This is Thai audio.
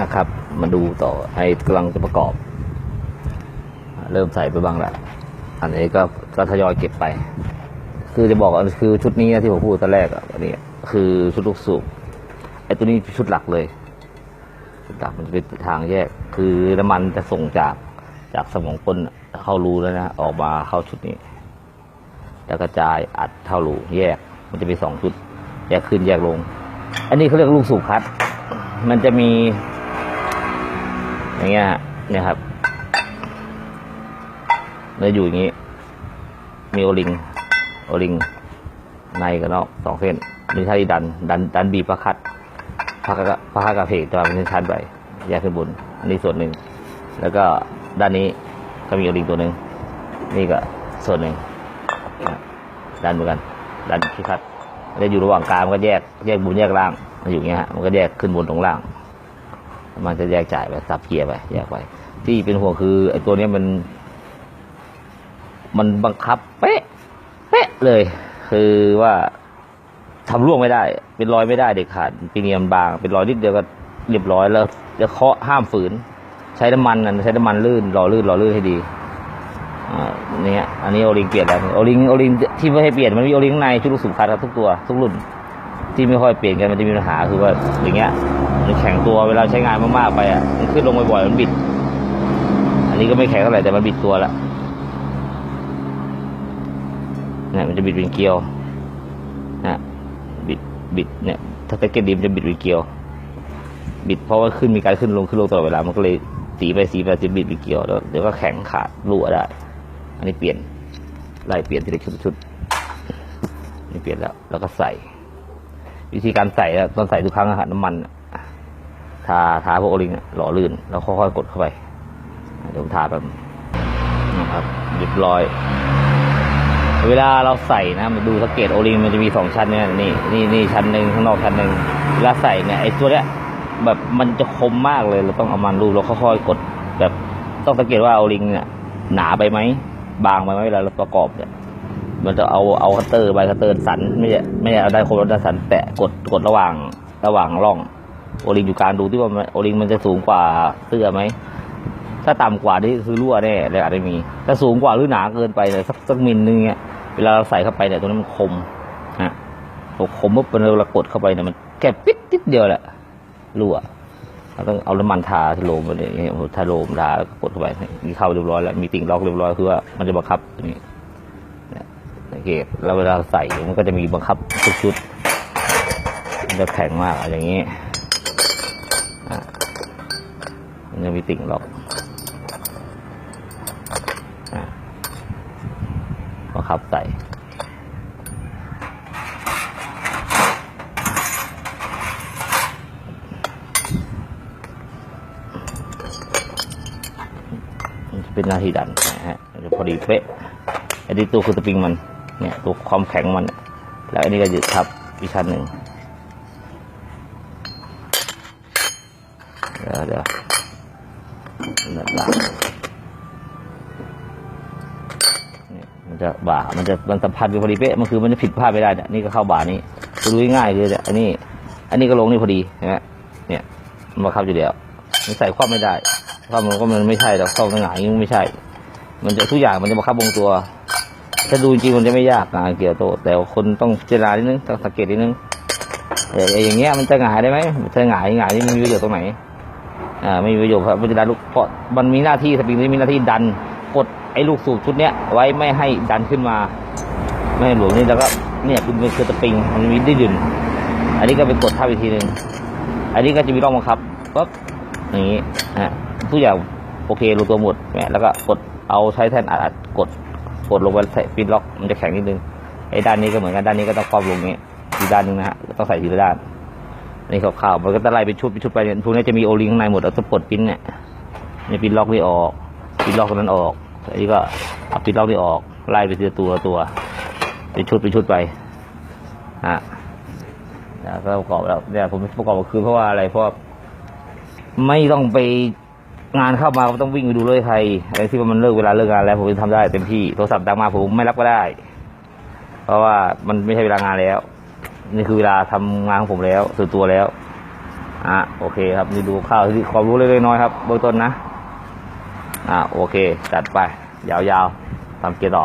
นะครับ มาดูต่อให้กำลังจะประกอบ เริ่มใส่ไปบ้างแล้วอันนี้ก็ก็ทยอยเก็บไป คือจะบอกคือชุดนี้ที่ผมพูดตอนแรกอะอันนี้คือชุดลูกสูบไอ้ตัวนี้ชุดหลักเลยชุดหลักมันจะเป็นทางแยก คือน้ำมันจะส่งจากจากสมองก้นเข้ารูแล้วนะออกมาเข้าชุดนี้แล้วกระจายอัดเข้ารูแยก มันจะมีสองชุด แยกขึ้นแยกลง อันนี้เขาเรียกลูกสูบคัด มันจะมี อย่างเงี้ยเนี่ยครับมันจะอยู่อย่างงี้ มีโอลิงโอลิงในกับนอกสองเส้นมีท่าที่ดัน ดัน ดันบีบพระคัดพระคัดพระคัดกับเพกจะมเป็นชั้นไปแยกขึ้นบนอันนี้ส่วนหนึ่ง แล้วก็ด้านนี้ก็มีโอลิงตัวหนึ่งนี่ก็ส่วนหนึ่งดันเหมือนกัน ดันที่คัดแล้วอยู่ระหว่างกลางมันก็แยกแยกบนแยกล่างมันอยู่เงี้ยฮะมันก็แยกขึ้นบนตรงล่าง มันจะแยกจ่ายไปสับเกียร์ไปแยกไป ที่เป็นห่วงคือไอ้ตัวนี้มัน มันบังคับ เป๊ะ เป๊ะเลย คือว่าทำร่วงไม่ได้ เป็นรอยไม่ได้เด็กขาดปีเนียมบาง เป็นรอยนิดเดียวก็เรียบร้อยแล้วจะเคาะห้ามฝืน ใช้น้ำมันนะใช้น้ำมันลื่นรอลื่นรอลื่นให้ดีอ่าเนี่ยอันนี้โอลิงเปลี่ยนแล้วโอลิงโอลิงที่ไม่ให้เปลี่ยนมันมีโอลิงในชุดลูกสูบคัดครับทุกตัว ทุกรุ่น ที่ไม่ค่อยเปลี่ยนกันมันจะมีปัญหาคือว่าอย่างเงี้ย มันแข็งตัวเวลาใช้งานมากๆไปอะมันขึ้นลงบ่อยๆมันบิด อันนี้ก็ไม่แข็งเท่าไหร่แต่มันบิดตัวละเนี่ยมันจะบิดเป็นเกลียวนะบิดบิดเนี่ย ถ้าตะเกียบดีมันจะบิดเป็นเกลียว บิดเพราะว่าขึ้นมีการขึ้นลงขึ้นลงตลอดเวลามันก็เลยสีไปสีไปจะบิดเป็นเกลียวแล้วเดี๋ยวก็แข็งขาดรั่วได้ อันนี้เปลี่ยนไล่เปลี่ยนทีละชุดชุดนี่เปลี่ยนแล้ว แล้วก็ใส่ วิธีการใส่อะตอนใส่ทุกครั้งอาหารน้ำมันอะ ทาทาพวกโอลิงหล่อลื่น แล้วค่อยๆกดเข้าไป เดี๋ยวผมทาแบบนะครับเรียบร้อย เวลาเราใส่นะมาดูสังเกตโอลิงมันจะมีสองชั้นเนี่ยนี่นี่นี่ชั้นหนึ่งข้างนอกชั้นหนึ่งเวลาใส่เนี่ยไอ้ตัวเนี้ยแบบมันจะคมมากเลยเราต้องเอามันรูปแล้วค่อยๆกด แบบต้องสังเกตว่าโอลิงเนี่ยหนาไปไหมบางไปไหมเวลาเราประกอบเนี่ยมันจะเอาเอาคัตเตอร์ใบคัตเตอร์สันไม่ใช่ไม่ใช่เอาได้คมรถด้สันแตะกดกดระหว่างระหว่างร่อง โอลิงอยู่กลางดูที่ว่าโอลิงมันจะสูงกว่าเสื้อไหมถ้าต่ำกว่านี่คือรั่วแน่เลยอาจจะมีถ้าสูงกว่าหรือหนาเกินไปเนี่ยสักสักมิลนึงเนี่ยเวลาเราใส่เข้าไปเนี่ยตรงนั้นมันคมฮะพอคมปุ๊บเวลากดเข้าไปเนี่ยมันแค่ปิดนิดเดียวแหละรั่วเราต้องเอาน้ำมันทาทโลมไปเลยอย่างเงี้ยทาโลมทาแล้วก็กดเข้าไปนี่เข้าเรียบร้อยแล้วมีติ่งล็อกเรียบร้อยคือว่ามันจะบังคับนี้เนี่ยสังเกตแล้วเวลาใส่มันก็จะมีบังคับทุกชุดมันจะแข็งมากอะอย่างนี้ มันจะมีติ่งล็อกอะก็ขับใส่จะเป็นหน้าที่ดันนะฮะจะพอดีเป๊ะไอ้ที่ตัวคือสปริงมัน เนี่ยตัวความแข็งมัน แล้วอันนี้ก็ยึดทับอีกชั้นหนึ่งเดี๋ยวเดี๋ยว นั่นละเนี่ยมันจะบ่ามันจะมันสัมพันธ์กันพอดีเป๊ะมันคือมันจะผิดพลาดไม่ได้เนี่ยนี่ก็เข้าบ่านี้ดูง่ายๆคือเนี่ยอันนี้ อันนี้ก็ลงนี่พอดีนไหมเนี่ยมันบังคับอยู่แล้วมันใส่ความไม่ได้ความมันก็มันไม่ใช่แล้วเข้าหงายมันไม่ใช่ มันจะทุกอย่างมันจะบังคับวงตัว ถ้าดูจริงมันจะไม่ยากงานเกี่ยวโตแต่คนต้องพิจรานิดนึงต้องสังเกตนิดนึงอย่างเงี้ยมันจะหงายได้ไหมจะหงายหงายนี่มันมีประโยชน์ตรงไหน อ่าไม่มีประโยชน์ครับมันจะดันลูกเพราะมันมีหน้าที่สปริงนี้มีหน้าที่ดันกดไอ้ลูกสูบชุดเนี้ยไว้ไม่ให้ดันขึ้นมา ไม่ให้หลวมนี่แล้วก็เนี่ยคือมันคือสปริงมันมีได้ดึงอันนี้ก็ไปกดทับอีกทีหนึ่งอันนี้ก็จะมีร่องบังคับปั๊บอย่างนี้นะทุกอย่างโอเครู้ตัวหมดเนี่แล้วก็กดเอาใช้แท่นอัดอัดกดกดลงไปใส่ฟินล็อกมันจะแข็งนิดนึงไอ้ด้านนี้ก็เหมือนกันด้านนี้ก็ต้องครอบลงงนี้อีกด้านหนึงนะฮะต้องใส่ทีละด้าน นนี้ขาวๆมันก็จะไล่เป็นชุดเป็นชุดไปเนี่ยพวกนี้จะมีโอลิงข้างในหมดเราจะปลดปิ้นเนี่ยเนี่ยปิ้นล็อกนี่ออกปิ้นล็อกตรงนั้นออกอันนี้ก็เอาปิ้นล็อกนี่ออกไล่ไปทีละตัวตัว เป็นชุดเป็นชุดไปฮะแล้วก็ประกอบแล้วเนี่ยผมประกอบคือเพราะว่าอะไรเพราะไม่ต้องไปงานเข้ามาก็ต้องวิ่งไปดูเลยใครอะไรที่ว่ามันเลิกเวลาเลิกงานแล้วผมจะทำได้เต็มที่โทรศัพท์ดังมาผมไม่รับก็ได้ เพราะว่ามันไม่ใช่เวลางานแล้ว นี่คือเวลาทำงานของผมแล้วส่วนตัวแล้วอะโอเคครับนี่ดูข้าวที่ความรู้เล็กๆน้อยครับเบื้องต้นนะอะโอเคจัดไป ยาวๆทำเกียร์ต่อ